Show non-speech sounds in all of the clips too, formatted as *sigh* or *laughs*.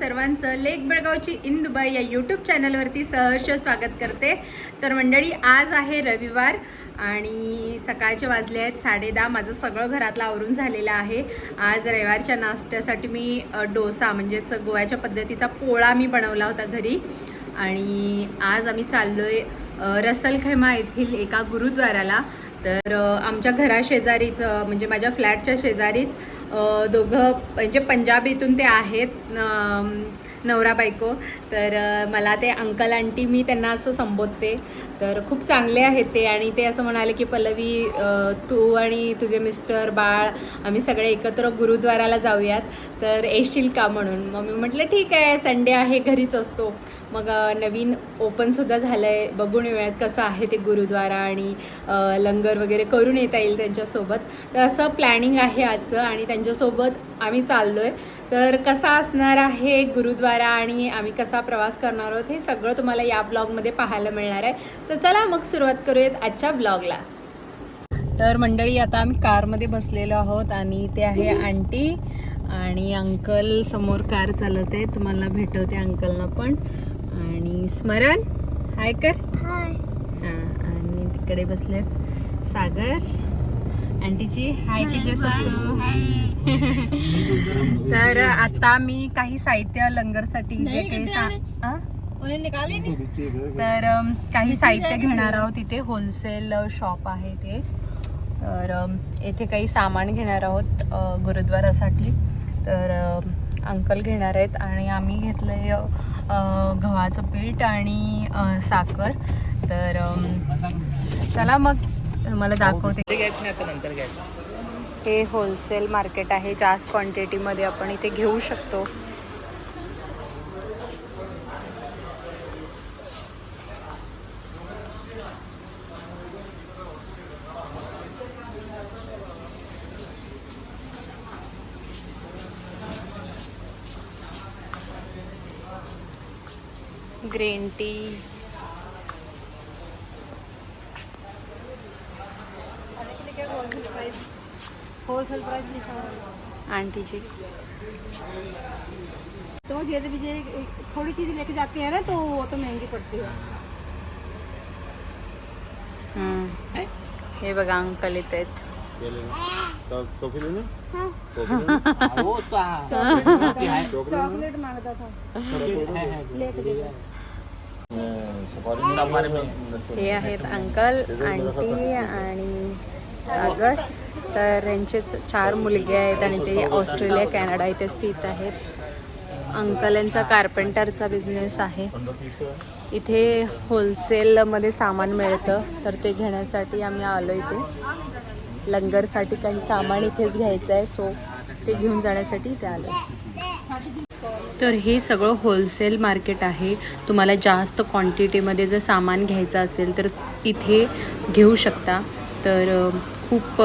सर्वांचं लेक बेळगावची इन दुबई या यूट्यूब चॅनलवरती सहर्ष स्वागत करते. तर मंडळी आज आहे रविवार आणि सकाळचे वाजले आहेत साडे दहा. माझं सगळं घरातलं आवरून झालेलं आहे. आज रविवारच्या नाश्त्यासाठी मी डोसा म्हणजेच गोव्याच्या पद्धतीचा पोळा मी बनवला होता घरी. आणि आज आम्ही चाललो आहे रसलखैमा येथील एका गुरुद्वाराला. तर आमच्या घराशेजारीच म्हणजे माझ्या फ्लॅटच्या शेजारीच दोघं म्हणजे पंजाबीतून ते आहेत नवरा बायको. तर मला ते अंकल आंटी मी त्यांना असं संबोधते. तर खूप चांगले आहेत ते. आणि ते असं म्हणाले की पल्लवी तू आणि तुझे मिस्टर बाळ आम्ही सगळे एकत्र गुरुद्वाराला जाऊयात. तर येशील का म्हणून? मग मी म्हटलं ठीक आहे संडे आहे घरीच असतो. मग नवीन ओपनसुद्धा झालं आहे बघून येऊयात कसं आहे ते गुरुद्वारा आणि लंगर वगैरे करून येता येईल त्यांच्यासोबत. तर असं प्लॅनिंग आहे आजचं आणि त्यांच्यासोबत आम्ही चाललो आहे तर कसा असणार आहे गुरुद्वारा आणि आम्ही कसा प्रवास करणार आहोत हे सगळं तुम्हाला या ब्लॉगमध्ये पाहायला मिळणार आहे. तर चला मग सुरुवात करूयात आजच्या ब्लॉगला तर मंडळी आता आम्ही कारमध्ये बसलेलो आहोत आणि ते आहे आंटी आणि अंकल समोर कार चालवत आहे तुम्हाला भेटवते अंकलना पण. आणि स्मरण हाय कर. हां आणि तिकडे बसलेत सागर. आंटीची हाय की जसं *laughs* तर आता मी काही साहित्य लंगरसाठी जे काही सा- आ? तर काही साहित्य घेणार आहोत. इथे होलसेल शॉप आहे ते. तर येथे काही सामान घेणार आहोत गुरुद्वारासाठी. तर अंकल घेणार आहेत आणि आम्ही घेतलं आहे गव्हाचं पीठ आणि साखर. तर चला मग. मला दाखवते. हे होलसेल मार्केट आहे. जास्त क्वांटिटीमध्ये आपण इथे घेऊ शकतो. होलसेल प्राइस लिखा हुआ है आंटीची तो जैसे भी जे थोड़ी चीज़ लेके जाते हैं ना तो वो तो महंगी पड़ती है। हम्म. हे? बघा अंकल येत आहेत. चॉकलेट *laughs* मांगता था. लेके हे आहेत अंकल आंटी आणि सागर. तर यांचे चार मुलगे आहेत आणि ते ऑस्ट्रेलिया कॅनडा इथे स्थित आहेत. अंकल यांचा कार्पेंटरचा बिझनेस आहे. इथे होलसेलमध्ये सामान मिळतं. तर ते घेण्यासाठी आम्ही आलो इथे. लंगरसाठी काही सामान इथेच घ्यायचं आहे. सो ते घेऊन जाण्यासाठी इथे आलो. तर हे सगळं होलसेल मार्केट आहे. तुम्हाला जास्त क्वांटिटीमध्ये जर सामान घ्यायचं असेल तर इथे घेऊ शकता. तर खूप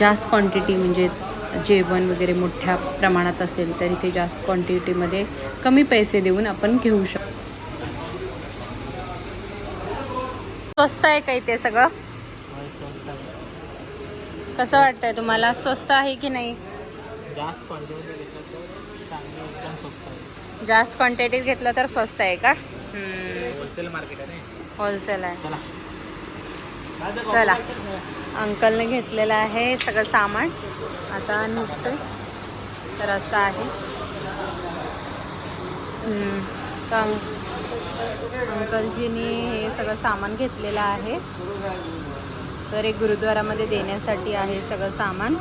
जास्त क्वांटिटी म्हणजेच जेवण वगैरे मोठ्या प्रमाणात असेल तर इथे जास्त क्वांटिटीमध्ये कमी पैसे देऊन आपण घेऊ शकतो स्वस्त आहे का इथे सगळं? कसं वाटतंय तुम्हाला? स्वस्त आहे की नाही? जास्त क्वांटिटीत घेतलं तर स्वस्त आहे. का? होलसेल मार्केट आहे होलसेल आहे. चला. अंकलने घेतलेलं आहे सगळं सामान. आता निघतोय. तर असं आहे. तर अंक- अंकलजीनी हे सगळं सामान घेतलेलं आहे. तर एक गुरुद्वारामध्ये देण्यासाठी आहे सगळं सामान.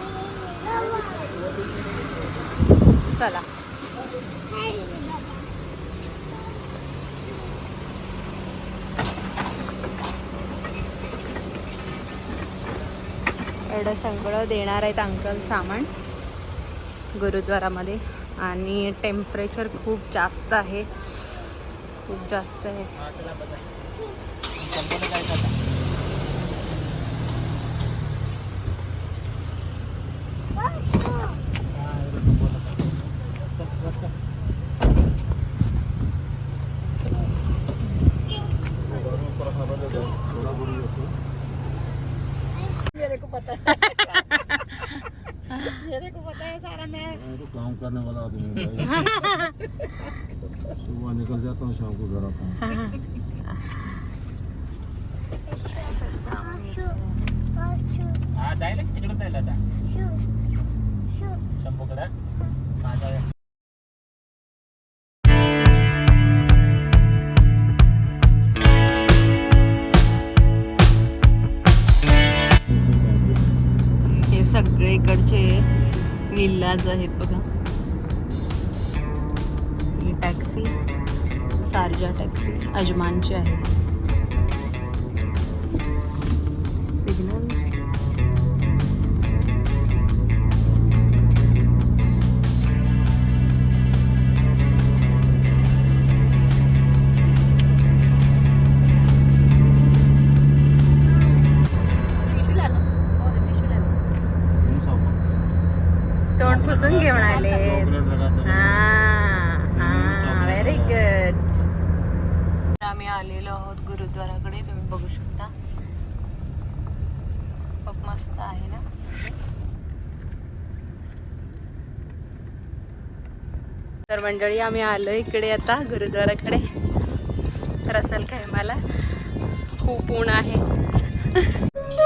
चला. एवढं सगळं देणार आहेत अंकल सामान गुरुद्वारामध्ये. आणि टेम्परेचर खूप जास्त आहे. खूप जास्त आहे संपूर्ण काय खाता मेरे को पता है मेरे को पता है तो काम करने वाला आदमी हूँ भाई सुबह निकल जाता हूँ शाम को घर आता हूँ हा जायला की तिकडे जायला आता शंभूकडं. माझा हे सगळे इकडचे विल्लाज आहेत बघा. ही टॅक्सी सारजा टॅक्सी अजमानची आहे. सिग्नल. पुसून घेऊन आले. व्हेरी गुड आम्ही आलेलो आहोत गुरुद्वाराकडे तुम्ही बघू शकता. खूप मस्त आहे ना? तर मंडळी आम्ही आलो इकडे आता गुरुद्वाराकडे. तर असेल काय मला? खूप ऊन आहे. *laughs*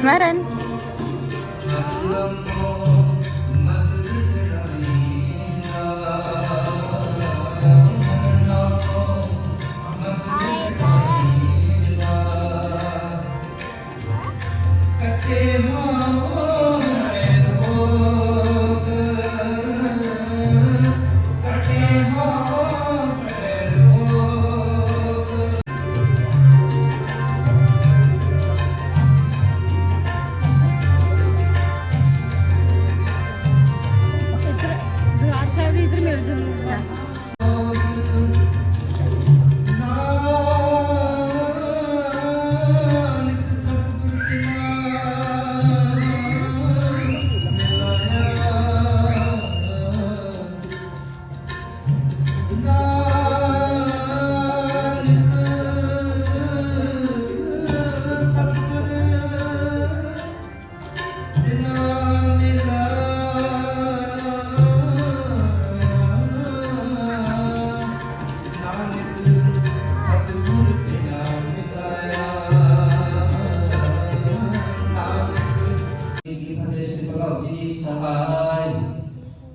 स्मरण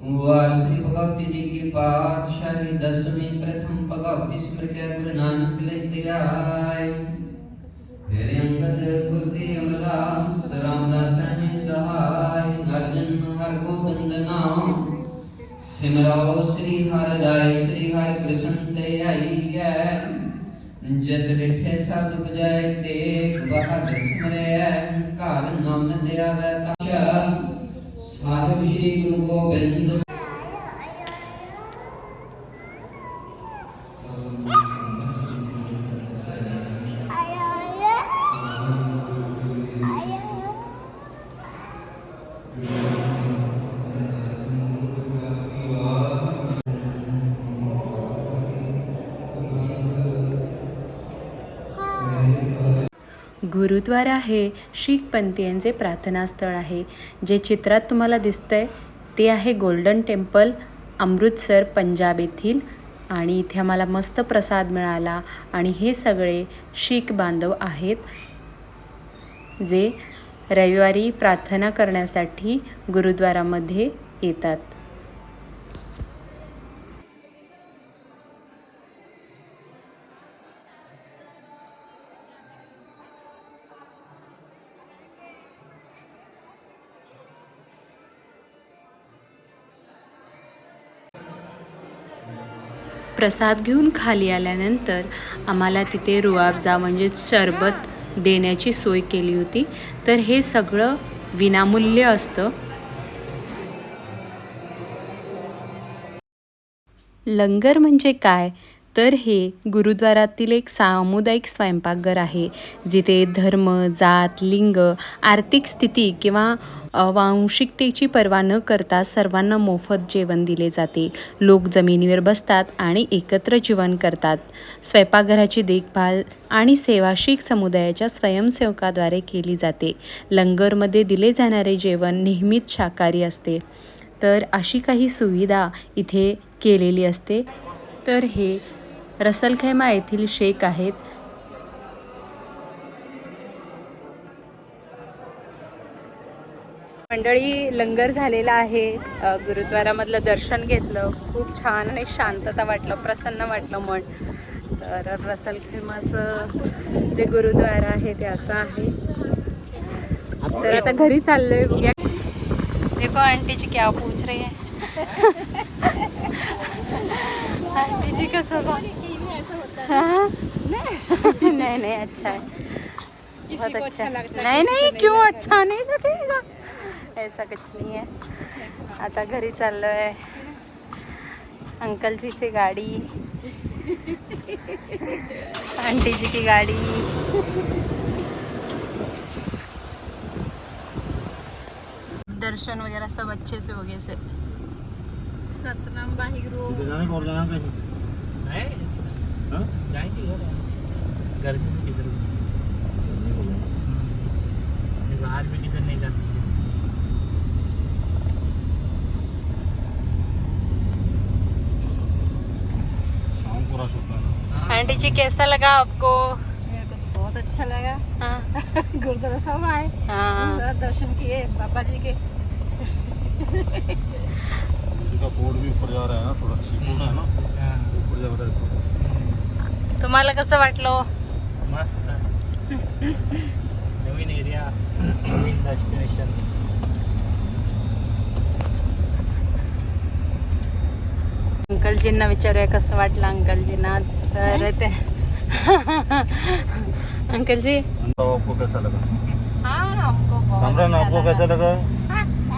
ਵਾ ਸ੍ਰੀ ਭਗਵਤੀ ਜੀ ਕੀ ਪਾਤਸ਼ਾਹੀ ਦਸਵੀਂ ਪ੍ਰਥਮ ਭਗਵਤੀ ਸਿਮਰਤਿਆ ਗੁਰੂ ਨਾਨਕ ਲਿਖਦੇ ਆਏ। ਫਿਰ ਅੰਗਦ ਗੁਰਦੇ ਅਮਲਾਸ ਰਾਮ ਦਾਸਨ ਸਹਾਈ ਅਰਜਨ ਹਰ ਗੋਬਿੰਦ ਨਾਮ ਸਿਮਰੋ, ਸ੍ਰੀ ਹਰਿ ਰਾਏ, ਸ੍ਰੀ ਹਰਿ ਕ੍ਰਿਸ਼ਨ ਤੇ ਆਈਐ ਜਿਸ ਰਿਠੇ ਸਬਦ ਬਜਾਏ ਤੇਗ ਬਹਾਦਰ ਸਿਮਰੈ, ਘਰ ਨਾਮ ਦਿਆਵੇ ਤਾਸ਼ਾ Slavim Jirim Guru Govinda gurdwara हे शीख पंथीयांचे प्रार्थनास्थळ आहे. जे चित्रात तुम्हाला दिसतंय ते आहे गोल्डन टेम्पल अमृतसर पंजाब येथील. आणि इथे आम्हाला मस्त प्रसाद मिळाला. आणि हे सगळे शीख बांधव आहेत जे रविवारी प्रार्थना करण्यासाठी गुरुद्वारामध्ये येतात. प्रसाद घेऊन खाली आल्यानंतर आम्हाला तिथे रुआबजा म्हणजेच शरबत देण्याची सोय केली होती. तर हे सगळं विनामूल्य असतं. लंगर म्हणजे काय? तर हे गुरुद्वारातील एक सामुदायिक स्वयंपाकघर आहे जिथे धर्म जात लिंग आर्थिक स्थिती किंवा वांशिकतेची पर्वा न करता सर्वांना मोफत जेवण दिले जाते. लोक जमिनीवर बसतात आणि एकत्र जीवन करतात. स्वयंपाकघराची देखभाल आणि सेवा शीख समुदायाच्या स्वयंसेवकाद्वारे केली जाते. लंगरमध्ये दिले जाणारे जेवण नेहमीच शाकाहारी असते. तर अशी काही सुविधा इथे केलेली असते. तर हे रसलखैमा येथील शेख आहेत. मंडळी लंगर झालेला आहे. गुरुद्वारामधलं दर्शन घेतलं. खूप छान आणि शांतता वाटलं प्रसन्न वाटलं मन. तर रसलखैमाचं जे गुरुद्वारा आहे ते असं आहे. तर आता घरी चाललोय बघूया. देखो आंटी जी क्या पूछ रही है? *laughs* आंटी जी का स्वभाव हाँ? नहीं नहीं अच्छा है। बहुत अच्छा है। नहीं नहीं क्यों अच्छा नहीं लगेगा? ऐसा कुछ नहीं है। आता घरी चाललोय अंकलजीची गाडी। आंटीजी की गाडी। दर्शन वगैरह सब अच्छे से हो गए से सतनाम बाहिरो जाएँगे घर गर्मी में किधर। अभी बाहर भी किधर नहीं जा सकते। शाम को रश होता ना। आंटी जी कैसा लगा आपको? मेरे को तो बहुत अच्छा लगा। हाँ। *laughs* गुरुद्वारा साहब आए। हाँ। दर्शन किए बाबा जी के। *laughs* का बोर्ड भी ऊपर जा रहा है ना थोड़ा सीकून है ना। हाँ, ऊपर जा रहा है तुम्हाला कसं वाटलं? मस्त. नवीन एरिया नवीन डेस्टिनेशन अंकलजींना विचारूया कसं वाटलं अंकलजींना? तर ते अंकलजी? तो आपको कैसा लगा हाँ हमको समरन आपको। कैसा लगा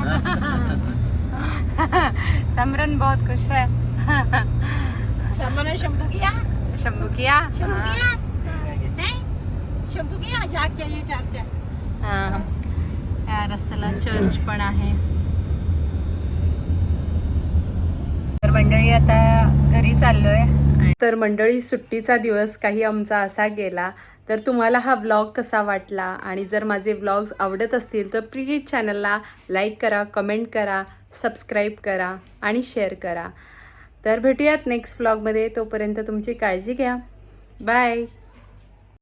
*laughs* समरन बहुत खुश है *laughs* समन शंभू किया शंभू किया? शंभू किया? नहीं शंभू किया? जाग चाहिए चार चार हाँ. या रस्त्याला चर्च पण आहे. तर मंडळी आता घरी चाललोय. तर मंडळी सुट्टीचा दिवस काही आमचा असा गेला तर तुम्हाला हा व्लॉग कसा वाटला? आणि जर माझे व्लॉग्स आवडत असतील तर प्लीज चॅनलला लाईक करा कमेंट करा सबस्क्राईब करा आणि शेअर करा. तर भेटूयात नेक्स्ट व्लॉगमध्ये तोपर्यंत तुमची काळजी घ्या. बाय